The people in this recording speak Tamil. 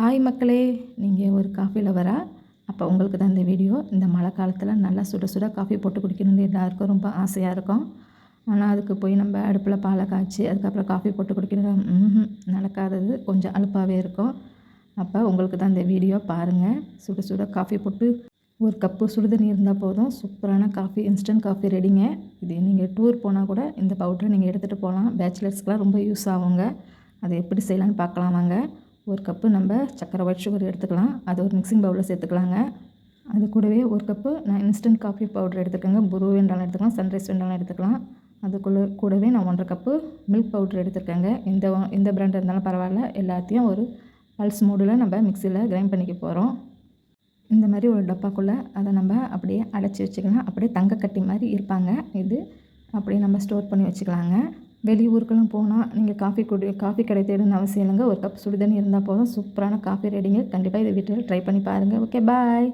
ஹாய் மக்களே நீங்கள் ஒரு காஃபி லவரா அப்போ உங்களுக்கு தான் இந்த வீடியோ இந்த மழை காலத்தில் நல்லா சுட சுட காஃபி போட்டு குடிக்கணும்னு எல்லாருக்கும் ரொம்ப ஆசையாக இருக்கும். ஆனால் அதுக்கு போய் நம்ம அடுப்பில் பாலை காய்ச்சி அதுக்கப்புறம் காஃபி போட்டு குடிக்கணும் நடக்காதது. கொஞ்சம் அலுப்பாகவே இருக்கும். அப்போ உங்களுக்கு தான் இந்த வீடியோ பாருங்கள் சுட சுட காஃபி போட்டு ஒரு கப்பு சுடுதண்ணி இருந்தால் போதும். சூப்பரான காஃபி இன்ஸ்டன்ட் காஃபி ரெடிங்க இது நீங்கள் டூர் போனால் கூட இந்த பவுடரை நீங்கள் எடுத்துகிட்டு போகலாம். பேச்சுலர்ஸ்க்கெலாம் ரொம்ப யூஸ் ஆகுங்க. அதை எப்படி செய்யலான்னு பார்க்கலாம் வாங்க. ஒரு கப்பு நம்ம சக்கரை ஒயிட் சுகர் எடுத்துக்கலாம். அது ஒரு மிக்சிங் பவுலில் சேர்த்துக்கலாங்க. அது கூடவே ஒரு கப்பு நான் இன்ஸ்டன்ட் காஃபி பவுடர் எடுத்துக்கோங்க. புரு வேண்டாலும் எடுத்துக்கலாம். சன்ரைஸ் வேண்டாலும் எடுத்துக்கலாம். அதுக்குள்ளே கூடவே நான் ஒன்றரை கப்பு மில்க் பவுடர் எடுத்துருக்கேங்க. எந்த எந்த பிராண்ட் இருந்தாலும் பரவாயில்ல. எல்லாத்தையும் ஒரு பல்ஸ் மூடில் நம்ம மிக்சியில் கிரைண்ட் பண்ணிக்க போகிறோம் இந்த மாதிரி ஒரு டப்பாக்குள்ளே அதை நம்ம அப்படியே அடைச்சி வச்சுக்கலாம். அப்படியே தங்க கட்டி மாதிரி இருப்பாங்க. இது அப்படியே நம்ம ஸ்டோர் பண்ணி வச்சுக்கலாங்க. வெளியூருக்கெல்லாம் போனால் நீங்கள் காஃபி குடி காஃபி கடை தேடணும்னு அவசியம் இல்லைங்க. ஒரு கப் சுடுதண்ணி இருந்தால் போதும். சூப்பரான காஃபி ரெடிங்க. கண்டிப்பாக இதை வீட்டில் ட்ரை பண்ணி பாருங்கள் ஓகே பாய்.